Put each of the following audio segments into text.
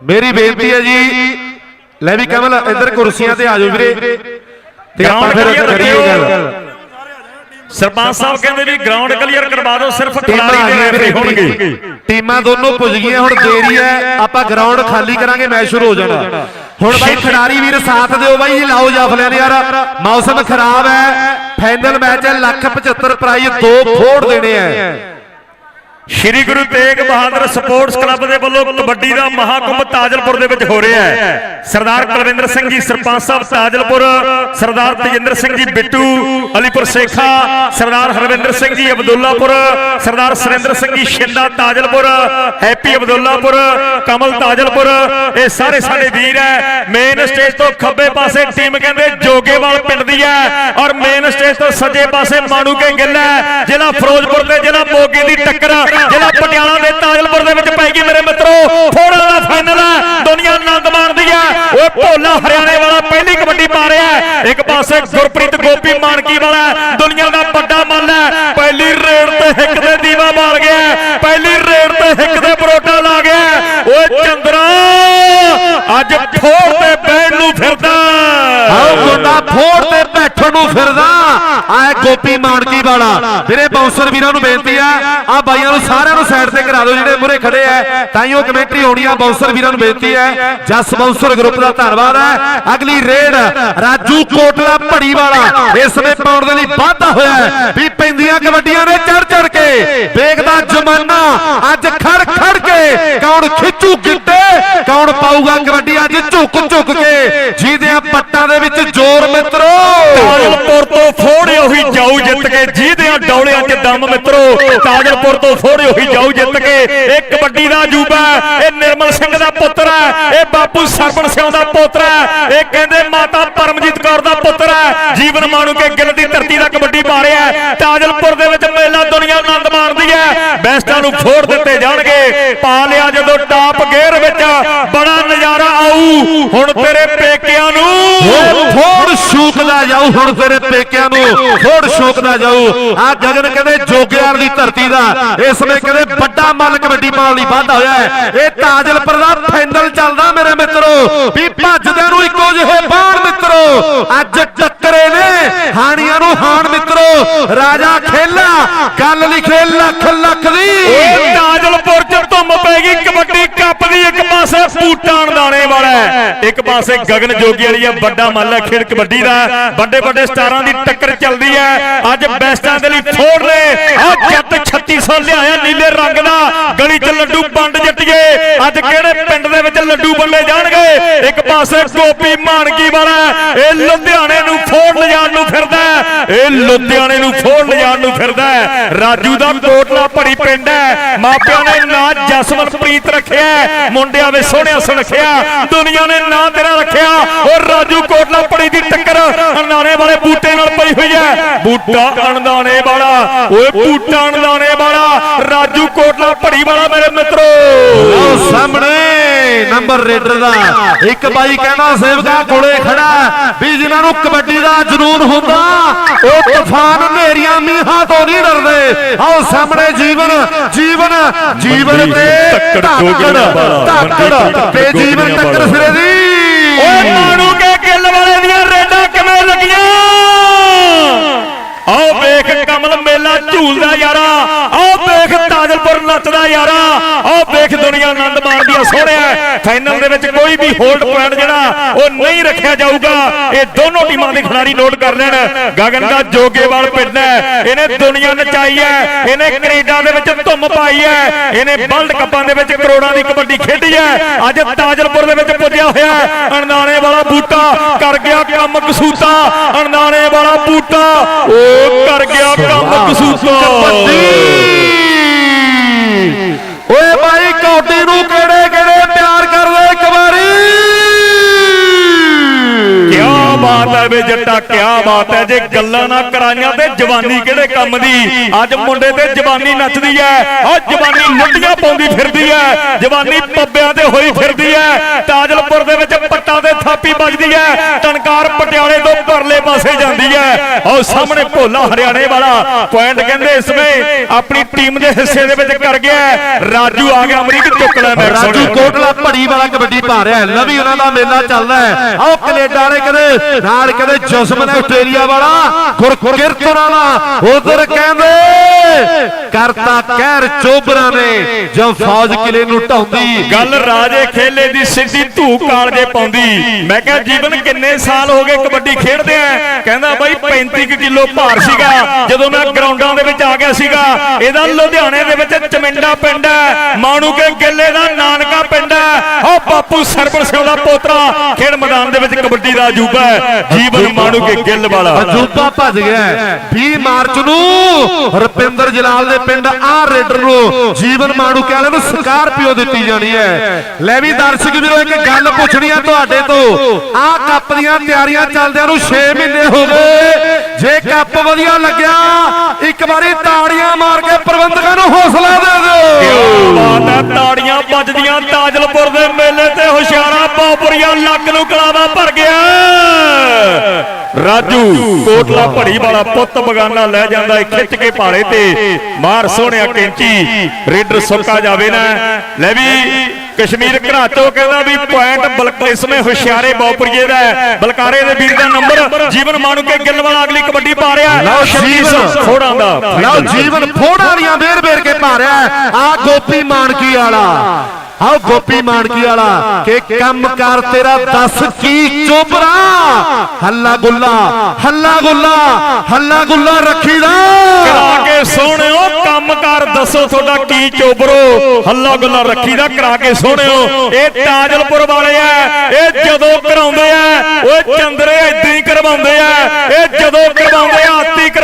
ਮੇਰੀ ਬੇਨਤੀ ਹੈ ਜੀ ਲੈ ਵੀ ਕਮਲ ਇੱਧਰ ਕੁਰਸੀਆਂ ਤੇ ਆ ਜਾਓ ਵੀਰੇ। ਤੇ ਆਪਾਂ ਫਿਰ ਕਰੀਏ ਗੱਲ। ਸਰਪੰਚ ਸਾਹਿਬ ਕਹਿੰਦੇ ਵੀ ਗਰਾਊਂਡ ਕਲੀਅਰ ਕਰਵਾ ਦਿਓ ਸਿਰਫ ਖਿਡਾਰੀ ਦੇ ਰੈਫਰੀ ਹੋਣਗੇ। ਟੀਮਾਂ। ਦੋਨੋਂ ਪੁੱਜ ਗਈਆਂ ਹੁਣ ਦੇਰੀ ਹੈ ਆਪਾਂ ਗਰਾਊਂਡ ਖਾਲੀ ਕਰਾਂਗੇ ਮੈਚ ਸ਼ੁਰੂ ਹੋ ਜਾਣਾ। ਹੁਣ ਬਾਈ ਖਿਡਾਰੀ ਵੀਰ ਸਾਥ ਦਿਓ ਬਾਈ ਜੀ ਲਾਓ ਜਾਫਲਿਆਂ ਨੇ ਯਾਰ। ਮੌਸਮ ਖਰਾਬ ਹੈ ਫਾਈਨਲ ਮੈਚ ਹੈ ਲੱਖ 75 ਪ੍ਰਾਈਜ਼ ਦੋ ਫੋੜ ਦੇਣੇ ਆ ਸ਼੍ਰੀ ਗੁਰੂ ਤੇਗ ਬਹਾਦਰ ਸਪੋਰਟਸ ਕਲੱਬ ਦੇ ਵੱਲੋਂ ਕਬੱਡੀ ਦਾ ਮਹਾਕੁੰਭ ਤਾਜਲਪੁਰ ਦੇ ਵਿੱਚ ਹੋ ਰਿਹਾ ਹੈ। ਸਰਦਾਰ ਕੁਲਵਿੰਦਰ ਸਿੰਘ ਜੀ, ਸਰਪੰਚ ਸਾਹਿਬ ਤਾਜਲਪੁਰ, ਸਰਦਾਰ ਤੇਜਿੰਦਰ ਸਿੰਘ ਜੀ ਬਿੱਟੂ, ਅਲੀਪੁਰ ਸੇਖਾ, ਸਰਦਾਰ ਹਰਵਿੰਦਰ ਸਿੰਘ ਜੀ ਅਬਦੁੱਲਾਪੁਰ, ਸਰਦਾਰ ਸੁਰਿੰਦਰ ਸਿੰਘ ਜੀ ਸ਼ਿੰਦਾ ਤਾਜਲਪੁਰ, ਹੈਪੀ ਅਬਦੁੱਲਾਪੁਰ, ਕਮਲ ਤਾਜਲਪੁਰ, ਇਹ ਸਾਰੇ ਸਾਡੇ ਵੀਰ ਹੈ। ਮੇਨ ਸਟੇਜ ਤੋਂ ਖੱਬੇ ਪਾਸੇ ਟੀਮ ਕਹਿੰਦੇ ਜੋਗੇਵਾਲ ਪਿੰਡ ਦੀ ਹੈ ਔਰ ਮੇਨ ਸਟੇਜ ਤੋਂ ਸੱਜੇ ਪਾਸੇ ਮਾਣੂਕੇ ਗਿੱਲ ਹੈ। ਜ਼ਿਲ੍ਹਾ ਫਿਰੋਜ਼ਪੁਰ ਤੇ ਜ਼ਿਲ੍ਹਾ ਮੋਗੇ ਦੀ ਟੱਕਰ ਜ਼ਿਲ੍ਹਾ ਪਟਿਆਲਾ ਦੇ ਤਾਜਲਪੁਰ ਦੇ ਵਿੱਚ ਪੈਗੀ ਮੇਰੇ ਮਿੱਤਰੋ ਥੋੜਾ ਦਾ ਫਾਈਨਲ ਹੈ ਦੁਨੀਆ ਆਨੰਦ ਮਾਣਦੀ ਹੈ ਓਏ ਹਰਿਆਣੇ ਵਾਲਾ ਪਹਿਲੀ ਕਬੱਡੀ ਪਾ ਰਿਹਾ ਹੈ। ਇੱਕ ਪਾਸੇ ਗੁਰਪ੍ਰੀਤ ਗੋਪੀ ਮਾਨਕੀ ਵਾਲਾ ਦੁਨੀਆ ਦਾ ਵੱਡਾ ਮੱਲ ਹੈ। ਪਹਿਲੀ ਰੇਡ ਤੇ ਹਿੱਕ ਦੇ ਦੀਵਾ ਮਾਰ ਗਿਆ ਪਹਿਲੀ ਰੇਡ ਤੇ ਹਿੱਕ ਦੇ ਬਰੋਟਾ ਲਾ ਗਿਆ ਹੈ। ਓਏ ਚੰਦਰਾ, ਅੱਜ ਫੋੜ ਤੇ ਬੈਠ ਨੂੰ ਫਿਰਦਾ। ਆਓ ਗੁੰਡਾ ਫੋੜ ਤੇ ਬੈਠਣ ਨੂੰ ਫਿਰਦਾ। ਗੋਪੀ ਮਾਨਕੀ ਵਾਲਾ। ਵੀਰੇ ਬਾਉਂਸਰ ਵੀਰਾਂ ਨੂੰ ਬੇਨਤੀ ਆ ਆ ਬਾਈਆਂ ਨੂੰ ਸਾਰਿਆਂ ਨੂੰ ਸਾਈਡ ਤੇ ਕਰਾ ਦਿਓ ਜਿਹੜੇ ਮੂਰੇ ਖੜੇ ਆ। ਤਾਈਓ ਕਮੈਂਟਰੀ ਹੋਣੀ ਆ ਬਾਉਂਸਰ ਵੀਰਾਂ ਨੂੰ ਬੇਨਤੀ ਹੈ ਜਸ ਬਾਉਂਸਰ ਗਰੁੱਪ ਦਾ ਧੰਨਵਾਦ ਹੈ ਅਗਲੀ ਰੇਡ ਰਾਜੂ ਕੋਟਲਾ ਭੜੀ ਵਾਲਾ। ਇਸ ਸਮੇਂ ਪਾਉਣ ਦੇ ਲਈ ਵਾਧਾ ਹੋਇਆ ਹੈ। ਵੀ ਪੈਂਦੀਆਂ ਕਬੱਡੀਆਂ ਨੇ ਚੜ ਚੜ ਕੇ। ਵੇਖਦਾ ਜ਼ਮਾਨਾ ਅੱਜ ਖੜ ਖੜ ਕੇ। ਕੌਣ ਖਿੱਚੂ ਗਿੱਟੇ? ਕੌਣ ਪਾਊਗਾ ਕਬੱਡੀ ਅੱਜ ਝੁਕ ਝੁਕ ਕੇ। ਜਿਹਦੇ ਪੱਟਾਂ ਦੇ ਵਿੱਚ ਜ਼ੋਰ ਮਿੱਤਰੋ। ਤਾਜਲਪੁਰ ਤੋਂ ਫੋੜੇ ਉਹੀ ਜਾਊ ਜਿੱਤ ਕੇ ਜਿਹਦਿਆਂ ਡੌਲਿਆਂ 'ਚ ਦਮ ਮਿੱਤਰੋ ਤਾਜਲਪੁਰ ਤੋਂ ਫੋੜੇ ਉਹੀ ਜਾਊ ਜਿੱਤ ਕੇ ਇਹ ਕਬੱਡੀ ਦਾ ਅਜੂਬਾ ਇਹ ਨਿਰਮਲ ਸਿੰਘ ਦਾ ਪੁੱਤਰ ਹੈ ਇਹ ਬਾਪੂ ਸਰਵਣ ਸਿੰਘ ਦਾ ਪੁੱਤਰ ਹੈ ਇਹ ਕਹਿੰਦੇ ਮਾਤਾ ਪਰਮਜੀਤ ਕੌਰ ਦਾ ਪੁੱਤਰ ਹੈ ਜੀਵਨ ਮਾਣੂ ਕੇ ਗਿੱਲ ਦੀ ਧਰਤੀ ਦਾ ਕਬੱਡੀ ਪਾ ਰਿਹਾ ਤਾਜਲਪੁਰ ਦੇ ਵਿੱਚ ਮੇਲਾ ਦੁਨੀਆ ਆਨੰਦ ਮਾਣਦੀ ਹੈ ਬੈਸਟਾਂ ਨੂੰ ਫੋੜ ਦਿੱਤੇ ਜਾਣਗੇ ਪਾ ਲਿਆ ਜਦੋਂ ਟਾਪ ਗੇਅਰ ਵਿੱਚ ਬੜਾ ਨਜ਼ਾਰਾ ਆਊ ਹੁਣ ਤੇਰੇ ਪੇਕਿਆਂ ਨੂੰ ਸ਼ੂਕਦਾ ਜਾਊ, ਹੁਣ ਤੇਰੇ ਪੇਕਿਆਂ ਨੂੰ ਫੋੜ ਸ਼ੂਕਦਾ ਜਾਊ। ਆ ਗਗਨ ਕਹਿੰਦੇ ਜੋਗਿਆਰ ਦੀ ਧਰਤੀ ਦਾ, ਇਸ ਵੇਲੇ ਕਹਿੰਦੇ ਵੱਡਾ ਮੱਲ ਕਬੱਡੀ ਪਾਉਣ ਲਈ ਵਾਧਾ ਹੋਇਆ ਇਹ ਤਾਜਲਪੁਰ ਦਾ ਫਾਈਨਲ ਚੱਲਦਾ ਮੇਰੇ ਮਿੱਤਰੋ। ਵੀ ਭੱਜਦੇ ਨੂੰ ਇੱਕੋ ਜਿਹੇ ਬਾਣ ਮਿੱਤਰੋ। ਅੱਜ ਟੱਕਰੇ ਨੇ, ਹਾਣੀਆਂ ਨੂੰ ਹਾਣ ਮਿੱਤਰੋ। ਰਾਜਾ ਖੇਲਾ, ਗੱਲ ਲਿਖੇ ਲੱਖ ਲੱਖ ਦੀ ਤਾਜਲਪੁਰ ਚ ਧੁੰਮ ਪੈ ਗਈ, ਕਬੱਡੀ ਕੱਪ ਦੀ ਇੱਕ ਪਾਸੇ ਵਾਲਾ ਇੱਕ ਪਾਸੇ ਗਗਨ ਜੋਗੀ ਵਾਲੀ ਆ ਵੱਡਾ ਮੱਲ ਖੇਡ ਕਬੱਡੀ ਦਾ ਵੱਡੇ ਵੱਡੇ ਸਟਾਰਾਂ ਦੀ ਟੱਕਰ ਚੱਲਦੀ ਹੈ। ਅੱਜ ਬੈਸਟਾਂ ਦੇ ਲਈ ਫੋੜ ਲੈ ਆ ਜੱਟ 3600 ਲਿਆਇਆ ਨੀਲੇ ਰੰਗ ਦਾ। ਗਲੀ 'ਚ ਲੱਡੂ ਵੰਡ ਜੱਟੀਏ ਅੱਜ ਕਿਹੜੇ ਪਿੰਡ ਦੇ ਵਿੱਚ ਲੱਡੂ ਵੰਡੇ ਜਾਣਗੇ? ਇੱਕ ਪਾਸੇ ਗੋਪੀ ਮਾਨਕੀ ਵਾਲਾ ਇਹ ਲੁਧਿਆਣੇ ਨੂੰ ਫੋੜ ਲਿਜਾਣ ਨੂੰ ਫਿਰਦਾ ਇਹ ਲੁਧਿਆਣੇ ਨੂੰ ਫੋੜ ਲਿਜਾਣ ਨੂੰ ਫਿਰਦਾ ਰਾਜੂ ਦਾ ਕੋਟਲਾ ਭੜੀ ਪਿੰਡ ਹੈ। ਮਾਪਿਆਂ ਨੇ ਨਾਂ ਜਸਵੰਤਪ੍ਰੀਤ ਰੱਖਿਆ ਮੁੰਡਿਆਂ ਵੇ ਸੋਹਣਿਆ ਰੱਖਿਆ। ਦੁਨੀਆ ਨੇ ਨਾਂ ਤੇਰਾ ਰੱਖਿਆ। ਉਹ ਰਾਜੂ ਕੋਟਲਾ ਭੜੀ ਦੀ ਟੱਕਰ ਅਣਦਾਣੇ ਵਾਲੇ ਬੂਟੇ ਨਾਲ ਪਈ ਹੋਈ ਹੈ। ਬੂਟਾ ਅਣਦਾਣੇ ਵਾਲਾ। ਓਏ ਬੂਟਾ ਅਣਦਾਣੇ ਵਾਲਾ। ਰਾਜੂ ਕੋਟਲਾ ਭੜੀ ਵਾਲਾ ਮੇਰੇ ਮਿੱਤਰੋ। ਲਓ ਸਾਹਮਣੇ। ਨੰਬਰ ਰੇਡਰ ਦਾ। ਇੱਕ ਬਾਈ ਕਹਿੰਦਾ ਸੇਵਕਾ ਕੋਲੇ ਖੜਾ ਵੀ ਜਿਨ੍ਹਾਂ ਨੂੰ ਕਬੱਡੀ ਦਾ ਜਨੂਨ ਹੁੰਦਾ ਉਹ ਤੂਫਾਨ ਹਨੇਰੀਆਂ ਮੀਂਹਾਂ ਤੋਂ ਨਹੀਂ ਡਰਦੇ। ਆਓ ਸਾਹਮਣੇ ਜੀਵਨ ਜੀਵਨ ਜੀਵਨ ਤੇ ਜੋਗੀਆਂ ਵਾਲਾ, ਧੱਕੜ ਤੇ ਜੀਵਨ ਟੱਕਰ ਵਾਲਾ। ਸਿਰੇ ਦੀ। ਓਏ ਮਾਣੂ ਕੇ ਗਿੱਲ ਵਾਲੇ ਦੀਆਂ ਰੇਡਾਂ ਕਿਵੇਂ ਲੱਗੀਆਂ? ਕਮਲ ਮੇਲਾ ਝੂਲਦਾ ਯਾਰਾ। ਆਓ ਵੇਖ ਤਾਜਲਪੁਰ ਨੱਚਦਾ ਯਾਰਾ। ਆਓ ਵੇਖ ਦੁਨੀਆ ਆਨੰਦ ਮਾਣਦੀ ਆ। ਸੋਹਣਿਆ ਫਾਈਨਲ ਦੇ ਵਿੱਚ ਕੋਈ ਵੀ ਹੋਲਡ ਪੁਆਇੰਟ ਜਿਹੜਾ, ਉਹ ਨਹੀਂ ਰੱਖਿਆ ਜਾਊਗਾ। ਇਹ ਦੋਨੋਂ ਟੀਮਾਂ ਦੇ ਖਿਡਾਰੀ ਨੋਟ ਕਰ ਲੈਣ। ਗਗਨ ਦਾ ਜੋਗੇਵਾਲ ਪਿੰਡ ਹੈ। ਇਹਨੇ ਦੁਨੀਆ ਨਚਾਈ ਹੈ। ਇਹਨੇ ਕੈਨੇਡਾ ਦੇ ਵਿੱਚ ਧੁੰਮ ਪਾਈ ਹੈ। ਇਹਨੇ ਵਰਲਡ ਕੱਪਾਂ ਦੇ ਵਿੱਚ ਕਰੋੜਾਂ ਦੀ ਕਬੱਡੀ ਖੇਡੀ ਹੈ। ਅੱਜ ਤਾਜਲਪੁਰ ਦੇ ਵਿੱਚ ਪੁੱਜਿਆ ਹੋਇਆ ਅਣਨਾਣੇ ਵਾਲਾ ਬੂਟਾ ਕਰ ਗਿਆ ਕੰਮ ਕਸੂਤਾ। ਅਣਦਾਣੇ ਵਾਲਾ ਬੂਟਾ, ਉਹ ਕਰ ਗਿਆ ਕੰਮ ਕਸੂਤਾ। ਓਏ ਬਾਈ ਕੌਡੀ ਨੂੰ ਕਿਹੜੇ ਕਿਹੜੇ ਪਿਆਰ ਕਰਦੇ ਇੱਕ ਵਾਰੀ ਕਿਆ ਬਾਤ ਹੈ ਵੇ ਜੱਟਾ ਕਿਆ ਬਾਤ ਹੈ ਜੇ ਗੱਲਾਂ ਨਾ ਕਰਾਈਆਂ ਤੇ ਜਵਾਨੀ ਕਿਹੜੇ ਕੰਮ ਦੀ? ਅੱਜ ਮੁੰਡੇ ਤੇ ਜਵਾਨੀ ਨੱਚਦੀ ਹੈ ਉਹ ਜਵਾਨੀ ਲੁੱਟੀਆਂ ਪਾਉਂਦੀ ਫਿਰਦੀ ਹੈ ਜਵਾਨੀ ਪੱਬਿਆਂ ਤੇ ਹੋਈ ਫਿਰਦੀ ਹੈ ਤਾਜਲਪੁਰ ਦੇ ਵਿੱਚ ਪੱਟਾਂ ਦੇ ਥਾਪੇ ਵੱਜਦੀ ਹੈ ਟਨਕਾਰ ਪਟਿਆਲੇ ਤੋਂ ਪਰਲੇ ਪਾਸੇ ਜਾਂਦੀ ਹੈ। ਉਹ ਸਾਹਮਣੇ ਭੋਲਾ ਹਰਿਆਣੇ ਵਾਲਾ ਪੁਆਇੰਟ ਕਹਿੰਦੇ ਇਸ ਵੇ ਆਪਣੀ ਟੀਮ ਦੇ ਹਿੱਸੇ ਦੇ ਵਿੱਚ ਕਰ ਗਿਆ। ਰਾਜੂ ਆ ਗਿਆ ਅਮਰੀਕ ਚੁੱਕ ਲੈ ਮੈਂ ਰਾਜੂ ਕੋਟਲਾ ਭੜੀ ਵਾਲਾ ਕਬੱਡੀ ਪਾ ਰਿਹਾ ਲਵੀ ਉਹਨਾਂ ਦਾ ਮੇਲਾ ਚੱਲਦਾ ਹੈ। ਆਓ ਕੈਨੇਡਾ ਵਾਲੇ ਕਦੇ ਨਾਲ ਕਦੇ ਜਸਮਨ ਆਸਟ੍ਰੇਲੀਆ ਵਾਲਾ ਗੁਰਕਿਰਤ ਵਾਲਾ। ਉਧਰ ਕਹਿੰਦੇ ਕਰਤਾ ਕਹਿਰ ਚੋਬਰਾਂ ਨੇ ਜਦ ਫੌਜ ਕਿਲੇ ਨੂੰ ਢਾਉਂਦੀ। ਗੱਲ ਰਾਜੇ ਖੇਲੇ ਦੀ ਸਿੱਧੀ ਧੂ ਕਾਲਜੇ ਪਾਉਂਦੀ। ਮੈਂ ਕਿਹਾ ਜੀਵਨ ਕਿੰਨੇ ਸਾਲ ਹੋ ਗਏ ਕਬੱਡੀ ਖੇਡਦੇ ਆ? ਕਹਿੰਦਾ ਬਾਈ 35 ਕੁ ਕਿਲੋ ਭਾਰ ਸੀਗਾ। ਜਦੋਂ ਮੈਂ ਗਰਾਊਂਡਾਂ ਦੇ ਵਿੱਚ ਆ ਗਿਆ ਸੀਗਾ ਇਹਦਾ ਲੁਧਿਆਣੇ ਦੇ ਵਿੱਚ ਚਮਿੰਡਾ ਪਿੰਡ ਹੈ। ਮਾਣੂ ਕੇ ਗਿੱਲੇ ਦਾ ਨਾਨਕਾ ਪਿੰਡ ਹੈ। ਉਹ ਬਾਪੂ ਸਰਬਣ ਸਿੰਘ ਦਾ ਪੋਤਰਾ ਖੇਡ ਮੈਦਾਨ ਦੇ ਵਿੱਚ ਕਬੱਡੀ ਦਾ ਅਜੂਬਾ ਹੈ। ਜੀਵਨ ਮਾਣੂ ਕੇ ਗਿੱਲ ਵਾਲਾ। ਅਜੂਬਾ ਭੱਜ ਗਿਆ ਹੈ। 20 ਮਾਰਚ ਨੂੰ ਰੁਪਿੰਦਰ ਜਲਾਲ ਦੇ ਪਿੰਡ ਆ ਰੇਡਰ ਨੂੰ ਜੀਵਨ ਮਾਣੂਕੇ ਵਾਲੇ ਨੂੰ ਸਕਾਰਪੀਓ ਦਿੱਤੀ ਜਾਣੀ ਹੈ। ਲੈ ਵੀ ਦਰਸ਼ਕ ਵੀਰੋ, ਇੱਕ ਗੱਲ ਪੁੱਛਣੀ ਆ ਤੁਹਾਡੇ ਤੋਂ। ਆ ਕੱਪ ਦੀਆਂ ਤਿਆਰੀਆਂ ਚੱਲਦਿਆਂ ਨੂੰ 6 ਮਹੀਨੇ ਹੋ ਗਏ। ਜੇ ਕੱਪ ਵਧੀਆ ਲੱਗਿਆ, ਇੱਕ ਵਾਰੀ ਤਾੜੀਆਂ ਮਾਰ ਕੇ ਪ੍ਰਬੰਧਕਾਂ ਨੂੰ ਹੌਸਲਾ ਦੇ ਦਿਓ। ਬਾਤ ਹੈ, ਤਾੜੀਆਂ ਵੱਜਦੀਆਂ ਤਾਜਲਪੁਰ ਦੇ ਮੇਲੇ ਤੇ ਹੁਸ਼ਿਆਰਾ ਬਾਪੁਰੀਆ ਲੱਕ ਨੂੰ ਕਲਾਵਾ ਭਰ ਗਿਆ। ਰਾਜੂ ਕੋਟਲਾ ਭੜੀ ਵਾਲਾ ਪੁੱਤ ਬਗਾਨਾ ਲੈ ਜਾਂਦਾ ਏ ਖਿੱਚ ਕੇ ਭਾਲੇ ਤੇ। ਮਾਰ ਸੋਹਣਿਆ ਕੈਂਚੀ ਰੇਡਰ ਸੁੱਕਾ ਜਾਵੇ ਨਾ। ਲੈ ਵੀ ਕਸ਼ਮੀਰ ਘਰਾਚੋ ਕਹਿੰਦਾ ਵੀ ਪੁਆਇੰਟ ਬਲਕ ਇਸਮੇ ਹੁਸ਼ਿਆਰੇ ਬਾਪੁਰੀਏ ਦਾ। ਬਲਕਾਰੇ ਦੇ ਵੀਰ ਦਾ ਨੰਬਰ ਜੀਵਨ ਮਾਨੂ ਕੇ ਗਿੱਲ ਵਾਲਾ ਅਗਲੀ ਕਬੱਡੀ ਪਾ ਰਿਹਾ। ਲਓ ਜੀਵਨ। ਫੋੜਾਂ ਦਾ ਲਓ ਜੀਵਨ ਫੋੜਾ ਦੀਆਂ ਵੇਰ ਵੇਰ ਕੇ ਪਾ ਰਿਹਾ। ਆ ਗੋਪੀ ਮਾਨਕੀ ਵਾਲਾ। ਆਓ ਗੋਪੀ ਮਾਨਕੀ ਵਾਲਾ ਕਿ ਕੰਮ ਕਰ ਤੇਰਾ ਦੱਸ ਕੀ ਚੋਬਰਾ? ਹੱਲਾ ਗੁੱਲਾ ਹੱਲਾ ਗੁੱਲਾ ਹੱਲਾ ਗੁੱਲਾ ਰੱਖੀਦਾ ਕਰਾ ਕੇ ਸੋਹਣਿਓ ਕੰਮ ਕਰ ਦੱਸੋ ਤੁਹਾਡਾ ਕੀ ਚੋਬਰੋ। ਹੱਲਾ ਗੁੱਲਾ ਰੱਖੀ ਦਾ ਕਰਾ ਕੇ ਸੋਹਣਿਓ। ਇਹ ਤਾਜਲਪੁਰ ਵਾਲੇ ਆ ਇਹ ਜਦੋਂ ਕਰਾਉਂਦੇ ਆ ਓਏ ਚੰਦਰੇ ਇਦਾਂ ਹੀ ਕਰਵਾਉਂਦੇ ਆ। ਇਹ ਜਦੋਂ ਕਰਵਾਉਂਦੇ ਆ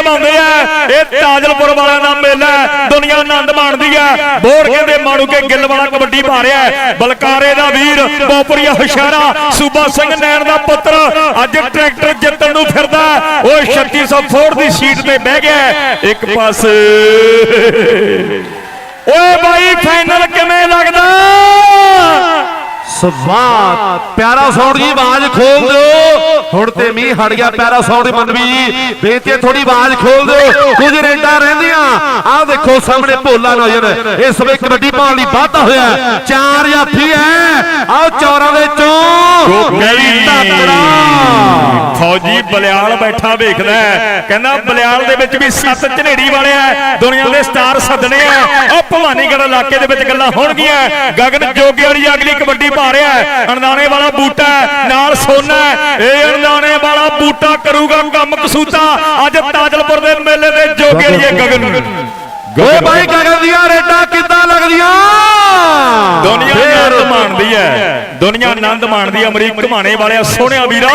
ਆਤੀ ਆ ਇਹ ਤਾਜਲਪੁਰ ਵਾਲਿਆਂ ਦਾ ਮੇਲਾ ਦੁਨੀਆ ਆਨੰਦ ਮਾਣਦੀ ਆ ਬੋੜ ਕਹਿੰਦੇ ਮਾਣੂ ਕੇ ਗਿੱਲ ਵਾਲਾ ਕਬੱਡੀ ਪਾ ਰਿਹਾ ਬਲਕਾਰੇ ਦਾ ਵੀਰ, ਬੋਪਰੀਆ ਹੁਸ਼ਿਆਰਾ, ਸੂਬਾ ਸਿੰਘ ਨੈਣ ਦਾ ਪੁੱਤਰ, ਅੱਜ ਟਰੈਕਟਰ ਜਿੱਤਣ ਨੂੰ ਫਿਰਦਾ ਓਏ 3600 ਫੋਰ ਦੀ ਸੀਟ ਤੇ ਬਹਿ ਗਿਆ ਇੱਕ ਪਾਸੇ। ਓਏ ਬਾਈ ਫਾਈਨਲ ਕਿਵੇਂ ਲੱਗਦਾ? ਸਵਾਦ। ਪਿਆਰਾ ਸਾਊਂਡ ਜੀ ਆਵਾਜ਼ ਖੋਲ ਦਿਓ। ਹੁਣ ਤੇ ਮੀਂਹ ਹਟ ਗਿਆ ਪਿਆਰਾ ਸਾਊਂਡ ਦੀ ਮਨਵੀ ਜੀ ਬੇਨਤੀ ਥੋੜੀ ਆਵਾਜ਼ ਖੋਲ ਦਿਓ। ਕੁਝ ਰੇਡਾਂ ਰਹਿੰਦੀਆਂ। ਆਹ ਦੇਖੋ ਸਾਹਮਣੇ ਭੋਲਾ ਨਜ਼ਰ ਇਸ ਵੇ ਕਬੱਡੀ ਪਾਉਣ ਲਈ ਵਾਧਾ ਹੋਇਆ। ਚਾਰ ਜਾਫੀ ਹੈ। ਆਹ ਚੌਰਾਂ ਦੇ ਚੋਂ ਗਈ ਧਾਤਰਾ ਫੌਜੀ ਬਲਿਆਲ ਬੈਠਾ ਵੇਖਦਾ। ਕਹਿੰਦਾ ਬਲਿਆਲ ਦੇ ਵਿੱਚ ਵੀ ਸੱਤ ਝਨੇੜੀ ਵਾਲੇ ਆ। ਦੁਨੀਆ ਦੇ ਸਟਾਰ ਸੱਦਣੇ ਆ। ਉਹ ਭਵਾਨੀਗੜ੍ਹ ਇਲਾਕੇ ਦੇ ਵਿੱਚ ਗੱਲਾਂ ਹੋਣਗੀਆਂ। ਗਗਨ ਜੋਗੇ ਵਾਲੀ ਅਗਲੀ ਕਬੱਡੀ ਪਾ ਰਿਹਾ ਹੈ। ਅਣਦਾਣੇ ਵਾਲਾ ਬੂਟਾ ਨਾਲ ਸੋਨਾ। ਇਹ ਅਣਦਾਣੇ ਵਾਲਾ ਬੂਟਾ ਕਰੂਗਾ ਕੰਮ ਕਸੂਤਾ ਅੱਜ ਤਾਜਲਪੁਰ ਦੇ ਮੇਲੇ ਦੇ ਜੋਗੇ ਇਹ ਗਗਨ ਓਏ ਬਾਈ ਗਗਨ ਦੀਆਂ ਰੇਡਾਂ ਕਿੱਦਾਂ ਲੱਗਦੀਆਂ ਦੁਨੀਆ ਆਨੰਦ ਮਾਣਦੀ ਹੈ ਦੁਨੀਆ ਆਨੰਦ ਮਾਣਦੀ ਅਮਰੀਕ ਘਮਾਣੇ ਵਾਲਿਆ ਸੋਹਣਿਆ ਵੀਰਾ।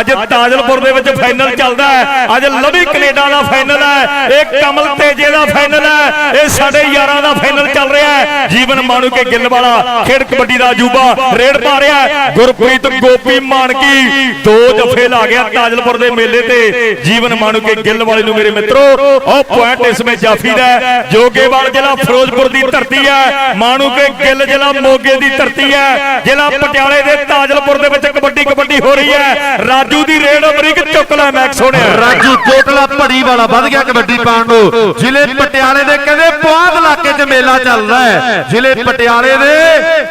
ਅੱਜ ਤਾਜਲਪੁਰ ਦੇ ਵਿੱਚ ਫਾਈਨਲ ਚੱਲਦਾ ਹੈ। ਅੱਜ ਲਵੀ ਕੈਨੇਡਾ ਦਾ ਫਾਈਨਲ ਹੈ। ਇਹ ਕਮਲ ਤੇਜੇ ਦਾ ਫਾਈਨਲ ਹੈ। ਇਹ ਸਾਡੇ ਯਾਰਾਂ ਦਾ ਫਾਈਨਲ ਚੱਲ ਰਿਹਾ ਹੈ। ਜੀਵਨ ਮਾਣੂ ਕੇ ਗਿੱਲ ਵਾਲਾ, ਖੇਡ ਕਬੱਡੀ ਦਾ ਅਜੂਬਾ ਰੇਡ ਪਾ ਰਿਹਾ ਗੁਰਪ੍ਰੀਤ ਗੋਪੀ ਮਾਨਕੀ ਦੋ ਜਫੇ ਲਾ ਗਿਆ ਤਾਜਲਪੁਰ ਦੇ ਮੇਲੇ ਤੇ। ਜੀਵਨ ਮਾਣੂ ਕੇ ਗਿੱਲ ਵਾਲੇ ਨੂੰ ਮੇਰੇ ਮਿੱਤਰੋ, ਉਹ ਪੁਆਇੰਟ ਇਸ ਵਿੱਚ ਜਾਫੀ ਦਾ ਹੈ। ਜੋਗੇਵਾਲ ਜ਼ਿਲ੍ਹਾ ਫਿਰੋਜ਼ਪੁਰ ਦੀ ਧਰਤੀ ਹੈ। ਮਾਣੂ ਕੇ ਗਿੱਲ ਜ਼ਿਲ੍ਹਾ ਮੋਗੇ ਦੀ ਧਰਤੀ ਹੈ। ਜ਼ਿਲ੍ਹਾ ਪਟਿਆਲੇ ਦੇ ਤਾਜਲਪੁਰ ਦੇ ਵਿੱਚ ਕਬੱਡੀ ਕਬੱਡੀ ਹੋ ਰਹੀ ਹੈ। ਰਾਜੂ ਦੀ ਰੇਡ ਅਮਰੀਕ ਚੁੱਕ ਲੈ ਮੈਕ ਸੋਹਣਿਆ ਰਾਜੂ ਕੋਟਲਾ ਭੜੀ ਵਾਲਾ ਵੱਧ ਗਿਆ ਕਬੱਡੀ ਪਾਉਣ ਨੂੰ। ਜ਼ਿਲ੍ਹੇ ਪਟਿਆਲੇ ਦੇ ਕਹਿੰਦੇ ਪੁਆਧ ਇਲਾਕੇ 'ਚ ਮੇਲਾ ਚੱਲਦਾ ਹੈ। ਜ਼ਿਲ੍ਹੇ ਪਟਿਆਲੇ ਦੇ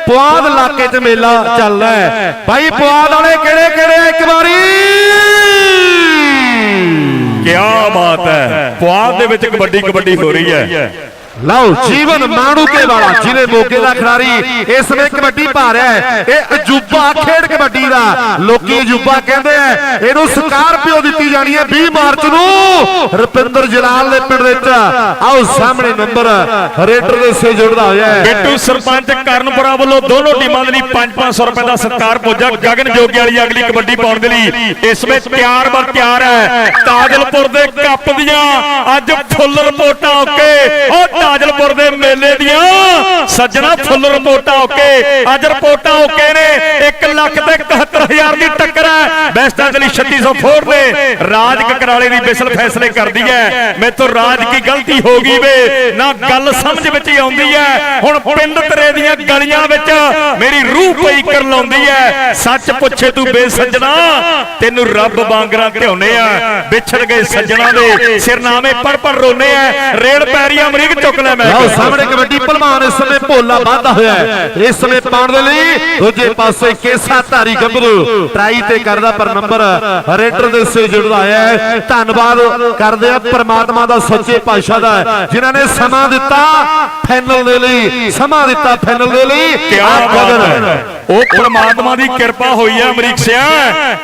ਪੁਆਧ ਇਲਾਕੇ 'ਚ ਮੇਲਾ ਚੱਲਦਾ ਹੈ। ਭਾਈ ਪੁਆਧ ਵਾਲੇ ਕਿਹੜੇ ਕਿਹੜੇ ਇੱਕ ਵਾਰੀ? ਕੀ ਬਾਤ ਹੈ। ਪੁਆਧ ਦੇ ਵਿੱਚ ਕਬੱਡੀ ਕਬੱਡੀ ਹੋ ਰਹੀ ਹੈ। ਲਓ ਜੀਵਨ ਮਾਣੂਕੇ ਵਾਲਾ ਜ਼ਿਲ੍ਹੇ ਮੋਗੇ ਦਾ ਖਿਡਾਰੀ ਇਸ ਵੇ ਕਬੱਡੀ ਪਾ ਰਿਹਾ ਹੈ। ਇਹ ਅਜੂਬਾ ਖੇਡ ਕਬੱਡੀ ਦਾ। ਲੋਕੀ ਅਜੂਬਾ ਕਹਿੰਦੇ ਆ ਇਹਨੂੰ ਸਕਾਰਪੀਓ ਦਿੱਤੀ ਜਾਣੀ ਹੈ 20 ਮਾਰਚ ਨੂੰ। ਰੁਪਿੰਦਰ ਜਲਾਲ ਦੇ ਪਿੰਡ ਵਿੱਚ। ਆਓ ਸਾਹਮਣੇ ਨੰਬਰ ਰੇਡਰ ਦੇ ਸੇ ਜੁੜਦਾ ਹੋਇਆ ਹੈ। ਬਿੱਟੂ ਸਰਪੰਚ ਕਰਨਪੁਰਾ ਵੱਲੋਂ ਦੋਨੋਂ ਟੀਮਾਂ ਦੇ ਲਈ 5-500 ਰੁਪਏ ਦਾ ਸਤਿਕਾਰ ਪੁੱਜਾ ਗਗਨ ਜੋਗੀ ਵਾਲੀ ਅਗਲੀ ਕਬੱਡੀ ਪਾਉਣ ਦੇ ਲਈ। ਇਸ ਵਿੱਚ ਤਿਆਰ ਬਰ ਤਿਆਰ ਹੈ। ਤਾਜਲਪੁਰ ਦੇ ਕੱਪ ਦੀਆਂ ਅੱਜ ਫੁੱਲ ਰਿਪੋਰਟਾਂ ਓਕੇ। ਉਹ ਤਾਜਲਪੁਰ ਦੇ ਮੇਲੇ ਦੀਆਂ ਸੱਜਣਾ ਫੁੱਲ ਰਿਪੋਰਟਾਂ ਓਕੇ। ਅੱਜ ਰਿਪੋਰਟਾਂ ਓਕੇ ਨੇ। 1 ਲੱਖ ਤੇ 71000 ਦੀ ਟੱਕਰ ਹੈ। ਬੈਸਟਾਂ ਦੇ ਲਈ 3600 ਫੋੜ ਦੇ ਰਾਜ ਕਕਰਾਲੇ ਦੀ ਬਿਸਲ ਫੈਸਲੇ ਕਰਦੀ ਹੈ। ਮੈਥੋਂ ਰਾਜ ਕੀ ਗਲਤੀ ਹੋ ਗਈ ਵੇ। ਨਾ ਗੱਲ ਸਮਝ ਵਿੱਚ ਆਉਂਦੀ ਹੈ। ਹੁਣ ਪਿੰਡ ਤੇਰੇ ਦੀਆਂ ਗਲੀਆਂ ਵਿੱਚ ਮੇਰੀ ਰੂਹ ਪਈ ਕਰ ਲਾਉਂਦੀ ਹੈ। ਸੱਚ ਪੁੱਛੇ ਤੂੰ ਬੇਸੱਜਣਾ। ਤੈਨੂੰ ਰੱਬ ਵਾਂਗਰਾ ਧਿਆਉਨੇ ਆ। ਵਿਛੜ ਗਏ ਸੱਜਣਾ ਦੇ। ਸਿਰਨਾਮੇ ਪੜ ਪੜ ਰੋਨੇ ਆ। ਰੇੜ ਪੈਰੀਆਂ ਅਮਰੀਕ ਚੁੱਕ ਲੈ ਮੈਂ। ਲਓ ਸਾਹਮਣੇ ਕਬੱਡੀ ਪਹਿਲਵਾਨ ਇਸ ਸਮੇਂ ਭੋਲਾ ਵਾਧਾ ਹੋਇਆ ਹੈ। ਇਸ ਸਮੇਂ ਪਾਉਣ ਦੇ ਲਈ ਦੂਜੇ ਪਾਸੇ ਕੇਸਾ ਧਾਰੀ ਗੱਭਰੂ। ਟਰਾਈ ਤੇ ਕਰਦਾ ਪਰ ਨੰਬਰ ਰੇਡਰ ਦੇ ਸੇ ਜੁੜਦਾ ਆਇਆ ਹੈ। ਧੰਨਵਾਦ ਕਰਦੇ ਆ ਪ੍ਰਮਾਤਮਾ ਦਾ ਸੱਚੇ ਪਾਤਸ਼ਾਹ ਦਾ ਜਿਨ੍ਹਾਂ ਨੇ ਸਮਾਂ ਦਿੱਤਾ ਫਾਈਨਲ ਦੇ ਲਈ। ਸਮਾਂ ਦਿੱਤਾ ਫਾਈਨਲ ਦੇ ਲਈ। ਕਿਆ। ਹੈ। ਉਹ ਪ੍ਰਮਾਤਮਾ ਦੀ ਕਿਰਪਾ ਹੋਈ ਹੈ ਅਮਰੀਕ ਸਿਆ।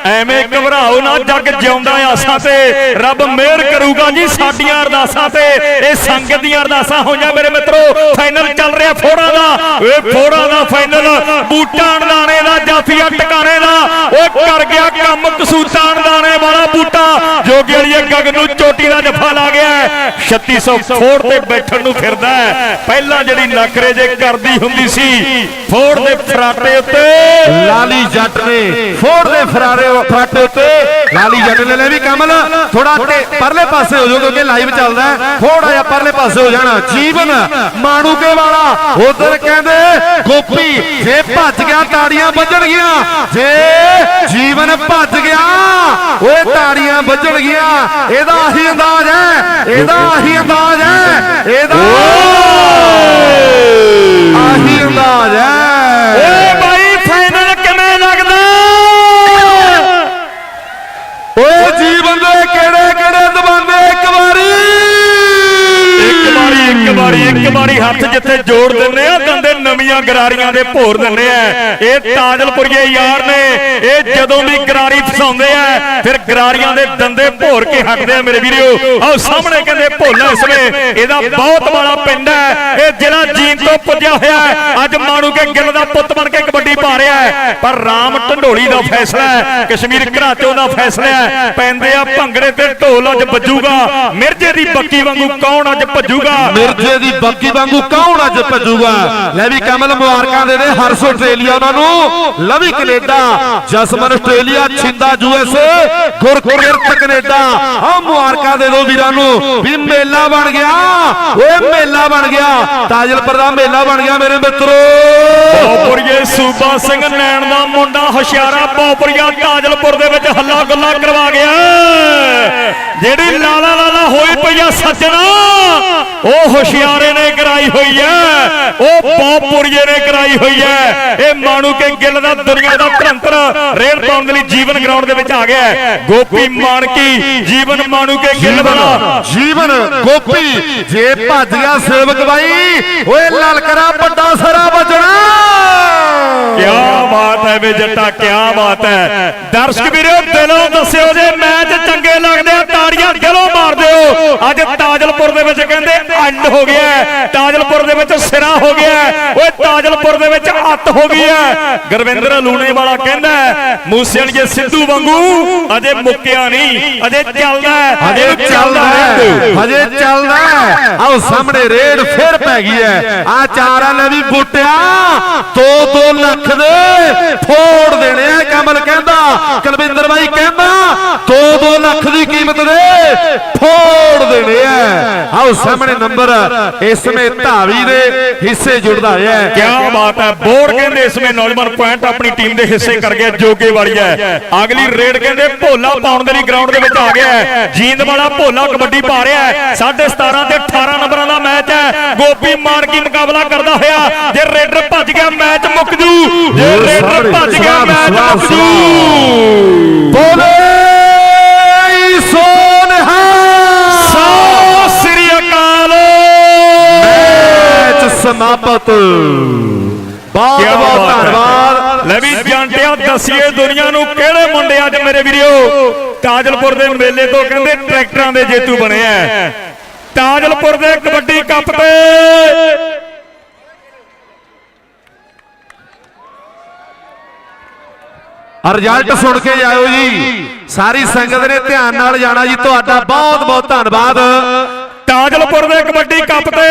ਐਵੇਂ ਘਬਰਾਓ ਨਾ ਜੱਗ ਜਿਉਂਦਾ ਆਸਾਂ ਤੇ। ਰੱਬ ਮਿਹਰ ਕਰੂਗਾ ਜੀ ਸਾਡੀਆਂ ਅਰਦਾਸਾਂ ਤੇ। ਇਹ ਸੰਗਤ ਦੀਆਂ ਅਰਦਾਸਾਂ ਹੋਈਆਂ ਮੇਰੇ ਮਿੱਤਰੋ। ਫਾਈਨਲ ਚੱਲ ਰਿਹਾ ਫੋੜਾਂ ਦਾ। ਓਏ ਫੋੜਾਂ ਦਾ ਫਾਈਨਲ। ਬੂਟਾਂ ਅਣਦਾਣੇ ਦਾ ਜਾਫੀਆ ਟਿਕਾਣੇ ਦਾ। ਓਏ ਕਰ ਗਿਆ ਕੰਮ। ਕਸੂਤਾਂ ਅਣਦਾਣੇ ਵਾਲਾ ਬੂਟਾ। ਜੋਗੀ ਵਾਲੀਏ ਗਗਨ ਨੂੰ ਚੋਟੀ ਦਾ ਜਫਾ ਲਾ ਗਿਆ 3600 ਫੋੜ ਤੇ ਬੈਠਣ ਨੂੰ ਫਿਰਦਾ ਪਹਿਲਾਂ ਜਿਹੜੀ ਨਖਰੇ ਜੇ ਕਰਦੀ ਹੁੰਦੀ ਸੀ, ਫੋੜ ਦੇ ਫਰਾਟੇ ਉੱਤੇ। ਲਾਲੀ ਜੱਟ ਨੇ ਫੋੜ ਦੇ ਫਰਾਰੇ ਫਰਾਟੇ ਉੱਤੇ। ਲਾਲੀ ਜੱਟ ਨੇ ਲੈ ਵੀ ਕਮਲ। ਥੋੜਾ ਪਰਲੇ ਪਾਸੇ ਹੋ ਜਾਓ ਕਿਉਂਕਿ ਲਾਈਵ ਚੱਲਦਾ ਹੈ। ਥੋੜਾ ਜਿਹਾ ਪਰਲੇ ਪਾਸੇ ਹੋ ਜਾਣਾ। ਜੀਵਨ ਮਾਣੂਕੇ ਵਾਲਾ। ਉਧਰ ਕਹਿੰਦੇ, ਗੋਪੀ, ਜੇ ਭੱਜ ਗਿਆ, ਤਾੜੀਆਂ ਵੱਜਣਗੀਆਂ। ਜੇ ਜੀਵਨ ਭੱਜ ਗਿਆ। ਓਏ ਤਾੜੀਆਂ ਵੱਜਣਗੀਆਂ ਇਹਦਾ ਆਹੀ ਅੰਦਾਜ਼ ਹੈ। ਇਹਦਾ ਆਹੀ ਅੰਦਾਜ਼ ਹੈ। ਇਹਦਾ ਆਹੀ ਅੰਦਾਜ਼ ਹੈ। ਓਏ ਬਾਈ ਫਾਈਨਲ ਕਿਵੇਂ ਲੱਗਦਾ? ਓਏ ਜੀਵਨ ਦੇ ਕਿਹੜੇ ਕਿਹੜੇ ਦਬਾਨੇ ਇੱਕ ਵਾਰੀ। ਇੱਕ ਵਾਰੀ ਇੱਕ ਵਾਰੀ ਇੱਕ ਵਾਰੀ ਹੱਥ ਜਿੱਥੇ ਜੋੜ ਦਿੰਨੇ ਆ ਦੰਦੇ ਨਵੀਆਂ ਗਰਾਰੀਆਂ ਦੇ ਭੋਰ ਦਿੰਨੇ ਆ। ਇਹ ਤਾਜਲਪੁਰੀਏ ਯਾਰ ਨੇ। ਇਹ ਜਦੋਂ ਵੀ ਗਰਾਰੀ ਫਸਾਉਂਦੇ ਆ, ਫਿਰ ਗਰਾਰੀਆਂ ਦੇ ਦੰਦੇ ਭੋਰ ਕੇ ਹਟਦੇ ਆ ਮੇਰੇ ਵੀਰੋ। ਆਓ ਸਾਹਮਣੇ ਕਹਿੰਦੇ ਭੋਲਾ ਇਸ ਵੇ ਇਹਦਾ ਬਹੁਤ ਬੜਾ ਪਿੰਡ ਹੈ। ਇਹ ਜ਼ਿਲ੍ਹਾ ਜੀਨ ਤੋਂ ਪੁੱਜਿਆ ਹੋਇਆ ਅੱਜ ਮਾਣੂ ਕੇ ਗਿੱਲ ਦਾ ਪੁੱਤ ਬਣ ਕੇ ਕਬੱਡੀ ਪਾ ਰਿਹਾ ਪਰ ਰਾਮ ਢੰਡੋਲੀ ਦਾ ਫੈਸਲਾ ਹੈ। ਕਸ਼ਮੀਰ ਘਰਾਚੋਂ ਦਾ ਫੈਸਲਾ ਹੈ। ਪੈਂਦੇ ਆ ਭੰਗੜੇ ਤੇ ਢੋਲ ਅੱਜ ਵੱਜੂਗਾ। ਮਿਰਜੇ ਦੀ ਬੱਕੀ ਵਾਂਗੂ ਕੌਣ ਅੱਜ ਭੱਜੂਗਾ? ਮਿਰਜੇ ਦੀ ਬੱਕੀ ਵਾਂਗੂ ਕੌਣ ਅੱਜ ਭੱਜੂਗਾ? ਲੈ ਵੀ ਕਮਲ ਮੁਬਾਰਕਾਂ ਦੇ ਦੇ। ਹਰਸ ਆਸਟ੍ਰੇਲੀਆ ਉਹਨਾਂ ਨੂੰ। Lavi Canada. Jasman Australia Chhinda USA Gurkirat Canada. ਆ ਮੁਬਾਰਕਾਂ ਦੇ ਦੋ ਵੀਰਾਂ ਨੂੰ। ਵੀ ਮੇਲਾ ਬਣ ਗਿਆ। ਓਏ ਮੇਲਾ ਬਣ ਗਿਆ। ਤਾਜਲਪੁਰ ਦਾ ਮੇਲਾ ਬਣ ਗਿਆ ਮੇਰੇ ਮਿੱਤਰੋ। ਪੌਪਰੀਏ ਸੂਬਾ ਸਿੰਘ ਨੈਣ ਦਾ ਮੁੰਡਾ ਹੁਸ਼ਿਆਰਾ ਪੌਪਰੀਆ ਤਾਜਲਪੁਰ ਦੇ ਵਿੱਚ ਹੱਲਾ ਗੁੱਲਾ ਕਰਵਾ ਗਿਆ। ਜਿਹੜੀ ਲਾਲਾ ਲਾਲਾ ਹੋਈ ਪਈ ਆ ਸੱਜਣਾ ਉਹ ਹੁਸ਼ਿਆਰੇ ਨੇ ਕਰਾਈ ਹੋਈ ਐ ਉਹ ਪੌਪਰੀਏ ਨੇ ਕਰਾਈ ਹੋਈ ਐ ਇਹ ਮਾਣੂ ਕੇ ਗਿੱਲ ਦਾ ਦੁਨੀਆ ਦਾ ਧਰੰਤਰ ਰੇਲ ਪਾਉਣ ਦੇ ਲਈ ਜੀਵਨ ਗਰਾਊਂਡ ਦੇ ਵਿੱਚ ਆ ਗਿਆ। ਗੋਪੀ ਮਾਨਕੀ ਜੀਵਨ ਮਾਣੂ ਕੇ ਗਿੱਲ ਵਾਲਾ। ਜੀਵਨ ਗੋਪੀ ਜੇ ਭੱਜ ਗਿਆ ਸੇਵਕ ਬਾਈ ਓਏ ਲਲਕਰਾ ਵੱਡਾ ਸਰਾ ਵੱਜਣਾ। ਕਿਆ ਬਾਤ ਹੈ ਵੇ ਜੱਟਾ ਕਿਆ ਬਾਤ ਹੈ। ਦਰਸ਼ਕ ਵੀਰੋ ਦਿਲੋਂ ਦੱਸਿਓ ਜੇ ਮੈਚ ਚੰਗੇ ਲੱਗਦੇ ਆ ਤਾੜੀਆਂ ਦਿਲੋਂ ਮਾਰ ਦਿਓ। ਅੱਜ ਤਾਜਲਪੁਰ ਦੇ ਵਿੱਚ ਕਹਿੰਦੇ ਅੰਡ ਹੋ ਗਿਆ। ਤਾਜਲਪੁਰ ਦੇ ਵਿੱਚ ਸਿਰਾ ਹੋ ਗਿਆ। ਓਏ ਤਾਜਲਪੁਰ ਦੇ ਵਿੱਚ ਅੱਤ ਹੋ ਗਈ ਹੈ ਗੁਰਵਿੰਦਰ ਲੂਣੇ ਵਾਲਾ ਕਹਿੰਦਾ ਮੂਸੇ ਵਾਲੀਏ ਸਿੱਧੂ ਵਾਂਗੂ ਅਜੇ ਮੁੱਕਿਆ ਨਹੀਂ ਅਜੇ ਚੱਲਦਾ ਹਜੇ ਚੱਲਦਾ। ਹਜੇ ਚੱਲਦਾ ਆਓ ਸਾਹਮਣੇ ਰੇਡ ਫੇਰ ਪੈ ਗਈ ਹੈ ਆ ਚਾਰਾਂ ਨੇ ਵੀ ਬੂਟਿਆ 2-2 ਲੱਖ ਦੇ ਫੋੜ ਦੇਣੇ ਆ ਕਮਲ ਕਹਿੰਦਾ ਕੁਲਵਿੰਦਰ ਬਾਈ ਕਹਿੰਦਾ 2-2 ਲੱਖ ਦੀ ਕੀਮਤ ਦੇ ਫੋੜ ਦੇਣੇ ਆ ਆਓ ਸਾਹਮਣੇ ਨੰਬਰ ਇਸ ਸਮੇਂ ਧਾਵੀ ਦੇ ਹਿੱਸੇ ਜੁੜਦਾ ਹੋਇਆ ਹੈ। ਕਿਆ ਬਾਤ ਹੈ ਬੋਰਡ ਕਹਿੰਦੇ ਇਸ ਸਮੇਂ ਨੌਜਵਾਨ ਪੁਆਇੰਟ ਆਪਣੀ ਟੀਮ ਦੇ ਹਿੱਸੇ ਕਰ ਗਿਆ ਜੋਗੇ ਵਾਲੀ ਹੈ। ਅਗਲੀ ਰੇਡ ਕਹਿੰਦੇ ਭੋਲਾ ਪਾਉਣ ਦੇ ਲਈ ਗਰਾਊਂਡ ਦੇ ਵਿੱਚ ਆ ਗਿਆ ਹੈ। ਜੀਂਦ ਵਾਲਾ ਭੋਲਾ ਕਬੱਡੀ ਪਾ ਰਿਹਾ ਹੈ। 17.5 ਤੇ 18 ਨੰਬਰਾਂ ਦਾ ਮੈਚ ਹੈ। ਗੋਪੀ ਮਾਰਕੀ ਮੁਕਾਬਲਾ ਕਰਦਾ ਹੋਇਆ ਜੇ ਰੇਡਰ ਭੱਜ ਗਿਆ ਮੈਚ ਮੁੱਕ ਜੂ। ਜੇ ਰੇਡਰ ਭੱਜ ਗਿਆ ਮੈਚ ਮੁੱਕ ਜੂ। ਬੋਲੇ! ਸਮਾਪਤ। ਬਹੁਤ ਬਹੁਤ। ਧੰਨਵਾਦ। ਲੈ ਵੀ ਜਾਂਟਿਆ ਦਸੀਏ ਦੁਨੀਆ ਨੂੰ ਕਿਹੜੇ ਮੁੰਡੇ ਅੱਜ ਮੇਰੇ ਵੀਰੋ? ਤਾਜਲਪੁਰ ਦੇ ਮੇਲੇ ਤੋਂ ਕਹਿੰਦੇ ਟਰੈਕਟਰਾਂ ਦੇ ਜੇਤੂ ਬਣੇ ਆ ਤਾਜਲਪੁਰ ਦੇ ਕਬੱਡੀ ਕੱਪ ਤੇ ਰਿਜ਼ਲਟ ਸੁਣ ਕੇ ਜਾਇਓ ਜੀ। ਸਾਰੀ ਸੰਗਤ ਨੇ ਧਿਆਨ ਨਾਲ ਜਾਣਾ ਜੀ। ਤੁਹਾਡਾ ਬਹੁਤ ਬਹੁਤ ਧੰਨਵਾਦ। ਤਾਜਲਪੁਰ ਦੇ ਕਬੱਡੀ ਕੱਪ ਤੇ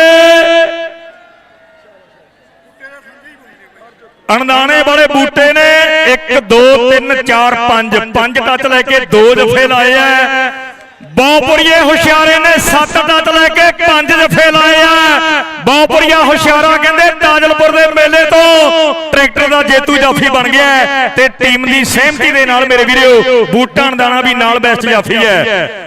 ਅਣਦਾਣੇ ਵਾਲੇ ਬੂਟੇ ਨੇ। 1 2 3 4 5 5 ਟੱਚ ਲੈ ਕੇ ਦੋ ਜਫੇ ਲਾਏ ਐ ਬਹੁਪੁਰੀਏ ਹੁਸ਼ਿਆਰੇ ਨੇ ਸੱਤ ਟੱਚ ਲੈ ਕੇ ਪੰਜ ਜਫੇ ਲਾਏ ਆ। ਬਹੁਪੁਰੀਆ ਹੁਸ਼ਿਆਰਾ ਕਹਿੰਦੇ ਤਾਜਲਪੁਰ ਦੇ ਮੇਲੇ ਤੋਂ ਟਰੈਕਟਰ ਦਾ ਜੇਤੂ ਜਾਫੀ ਬਣ ਗਿਆ ਤੇ ਟੀਮ ਦੀ ਸਹਿਮਤੀ ਦੇ ਨਾਲ ਮੇਰੇ ਵੀਰੋ, ਬੂਟਾਂ ਅਣਦਾਣਾ ਵੀ ਨਾਲ ਬੈਸਟ ਜਾਫੀ ਹੈ।